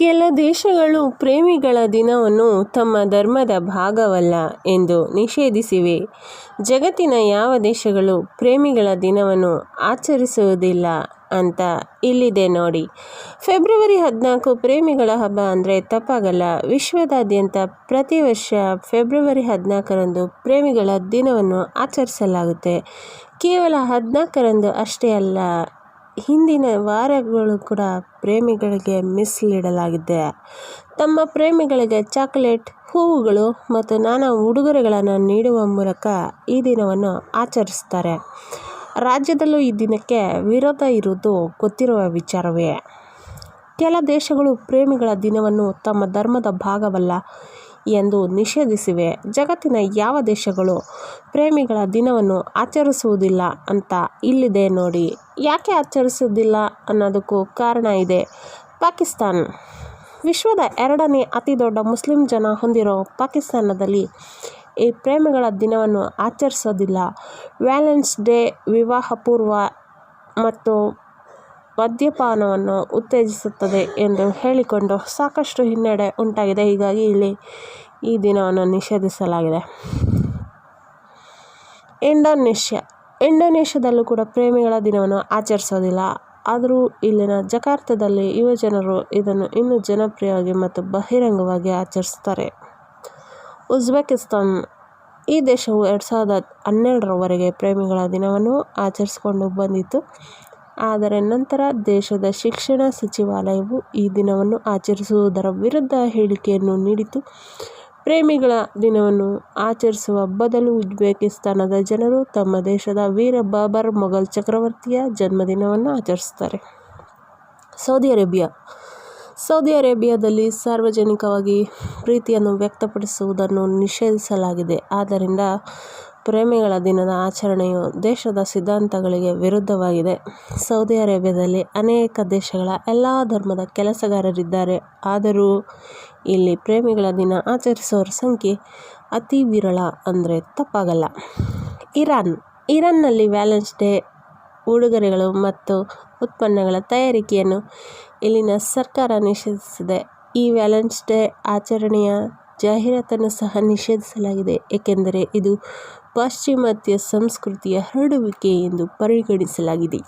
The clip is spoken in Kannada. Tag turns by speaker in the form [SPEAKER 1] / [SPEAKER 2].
[SPEAKER 1] ಕೆಲ ದೇಶಗಳು ಪ್ರೇಮಿಗಳ ದಿನವನ್ನು ತಮ್ಮ ಧರ್ಮದ ಭಾಗವಲ್ಲ ಎಂದು ನಿಷೇಧಿಸಿವೆ. ಜಗತ್ತಿನ ಯಾವ ದೇಶಗಳು ಪ್ರೇಮಿಗಳ ದಿನವನ್ನು ಆಚರಿಸುವುದಿಲ್ಲ ಅಂತ ಇಲ್ಲಿದೆ ನೋಡಿ. ಫೆಬ್ರವರಿ ಹದಿನಾಲ್ಕು ಪ್ರೇಮಿಗಳ ಹಬ್ಬ ಅಂದರೆ ತಪ್ಪಾಗಲ್ಲ. ವಿಶ್ವದಾದ್ಯಂತ ಪ್ರತಿ ವರ್ಷ ಫೆಬ್ರವರಿ ಹದಿನಾಲ್ಕರಂದು ಪ್ರೇಮಿಗಳ ದಿನವನ್ನು ಆಚರಿಸಲಾಗುತ್ತೆ. ಕೇವಲ ಹದಿನಾಲ್ಕರಂದು ಅಷ್ಟೇ ಅಲ್ಲ ಹಿಂದಿನ ವಾರಗಳು ಕೂಡ ಪ್ರೇಮಿಗಳಿಗೆ ಮೀಸಲಿಡಲಾಗಿದೆ. ತಮ್ಮ ಪ್ರೇಮಿಗಳಿಗೆ ಚಾಕ್ಲೇಟ್, ಹೂವುಗಳು ಮತ್ತು ನಾನಾ ಉಡುಗೊರೆಗಳನ್ನು ನೀಡುವ ಮೂಲಕ ಈ ದಿನವನ್ನು ಆಚರಿಸ್ತಾರೆ. ರಾಜ್ಯದಲ್ಲೂ ಈ ದಿನಕ್ಕೆ ವಿರೋಧ ಇರುವುದು ಗೊತ್ತಿರುವ ವಿಚಾರವೇ. ಕೆಲ ದೇಶಗಳು ಪ್ರೇಮಿಗಳ ದಿನವನ್ನು ತಮ್ಮ ಧರ್ಮದ ಭಾಗವಲ್ಲ ಎಂದು ನಿಷೇಧಿಸಿವೆ. ಜಗತ್ತಿನ ಯಾವ ದೇಶಗಳು ಪ್ರೇಮಿಗಳ ದಿನವನ್ನು ಆಚರಿಸುವುದಿಲ್ಲ ಅಂತ ಇಲ್ಲಿದೆ ನೋಡಿ. ಯಾಕೆ ಆಚರಿಸುವುದಿಲ್ಲ ಅನ್ನೋದಕ್ಕೂ ಕಾರಣ ಇದೆ. ಪಾಕಿಸ್ತಾನ್ ವಿಶ್ವದ ಎರಡನೇ ಅತಿ ದೊಡ್ಡ ಮುಸ್ಲಿಂ ಜನ ಹೊಂದಿರೋ ಪಾಕಿಸ್ತಾನದಲ್ಲಿ ಈ ಪ್ರೇಮಿಗಳ ದಿನವನ್ನು ಆಚರಿಸೋದಿಲ್ಲ. ವ್ಯಾಲೆನ್ಸ್ ಡೇ ವಿವಾಹಪೂರ್ವ ಮತ್ತು ಮದ್ಯಪಾನವನ್ನು ಉತ್ತೇಜಿಸುತ್ತದೆ ಎಂದು ಹೇಳಿಕೊಂಡು ಸಾಕಷ್ಟು ಹಿನ್ನಡೆ ಉಂಟಾಗಿದೆ. ಹೀಗಾಗಿ ಇಲ್ಲಿ ಈ ದಿನವನ್ನು ನಿಷೇಧಿಸಲಾಗಿದೆ. ಇಂಡೋನೇಷ್ಯಾ ಇಂಡೋನೇಷ್ಯಾದಲ್ಲೂ ಕೂಡ ಪ್ರೇಮಿಗಳ ದಿನವನ್ನು ಆಚರಿಸೋದಿಲ್ಲ. ಆದರೂ ಇಲ್ಲಿನ ಜಕಾರ್ತದಲ್ಲಿ ಯುವಜನರು ಇದನ್ನು ಇನ್ನೂ ಜನಪ್ರಿಯವಾಗಿ ಮತ್ತು ಬಹಿರಂಗವಾಗಿ ಆಚರಿಸ್ತಾರೆ. ಉಜ್ಬೆಕಿಸ್ತಾನ್ ಈ ದೇಶವು ಎರಡು ಸಾವಿರದ ಹನ್ನೆರಡರವರೆಗೆ ಪ್ರೇಮಿಗಳ ದಿನವನ್ನು ಆಚರಿಸಿಕೊಂಡು ಬಂದಿತ್ತು. ಆದರೆ ನಂತರ ದೇಶದ ಶಿಕ್ಷಣ ಸಚಿವಾಲಯವು ಈ ದಿನವನ್ನು ಆಚರಿಸುವುದರ ವಿರುದ್ಧ ಹೇಳಿಕೆಯನ್ನು ನೀಡಿತು. ಪ್ರೇಮಿಗಳ ದಿನವನ್ನು ಆಚರಿಸುವ ಬದಲು ಉಜ್ಬೇಕಿಸ್ತಾನದ ಜನರು ತಮ್ಮ ದೇಶದ ವೀರ ಬಾಬರ್ ಮೊಘಲ್ ಚಕ್ರವರ್ತಿಯ ಜನ್ಮದಿನವನ್ನು ಆಚರಿಸುತ್ತಾರೆ. ಸೌದಿ ಅರೇಬಿಯಾ ಸೌದಿ ಅರೇಬಿಯಾದಲ್ಲಿ ಸಾರ್ವಜನಿಕವಾಗಿ ಪ್ರೀತಿಯನ್ನು ವ್ಯಕ್ತಪಡಿಸುವುದನ್ನು ನಿಷೇಧಿಸಲಾಗಿದೆ. ಆದ್ದರಿಂದ ಪ್ರೇಮಿಗಳ ದಿನದ ಆಚರಣೆಯು ದೇಶದ ಸಿದ್ಧಾಂತಗಳಿಗೆ ವಿರುದ್ಧವಾಗಿದೆ. ಸೌದಿ ಅರೇಬಿಯಾದಲ್ಲಿ ಅನೇಕ ದೇಶಗಳ ಎಲ್ಲ ಧರ್ಮದ ಕೆಲಸಗಾರರಿದ್ದಾರೆ. ಆದರೂ ಇಲ್ಲಿ ಪ್ರೇಮಿಗಳ ದಿನ ಆಚರಿಸುವವರ ಸಂಖ್ಯೆ ಅತಿ ವಿರಳ ಅಂದ್ರೆ ತಪ್ಪಾಗಲ್ಲ. ಇರಾನ್ ಇರಾನ್ನಲ್ಲಿ ವ್ಯಾಲೆನ್ಸ್ ಡೇ ಉಡುಗೊರೆಗಳು ಮತ್ತು ಉತ್ಪನ್ನಗಳ ತಯಾರಿಕೆಯನ್ನು ಇಲ್ಲಿನ ಸರ್ಕಾರ ನಿಷೇಧಿಸಿದೆ. ಈ ವ್ಯಾಲೆನ್ಸ್ ಡೇ ಆಚರಣೆಯ ಜಾಹೀರಾತನ್ನು ಸಹ ನಿಷೇಧಿಸಲಾಗಿದೆ. ಏಕೆಂದರೆ ಇದು ಪಾಶ್ಚಿಮಾತ್ಯ ಸಂಸ್ಕೃತಿಯ ಹರಡುವಿಕೆ ಎಂದು ಪರಿಗಣಿಸಲಾಗಿದೆ.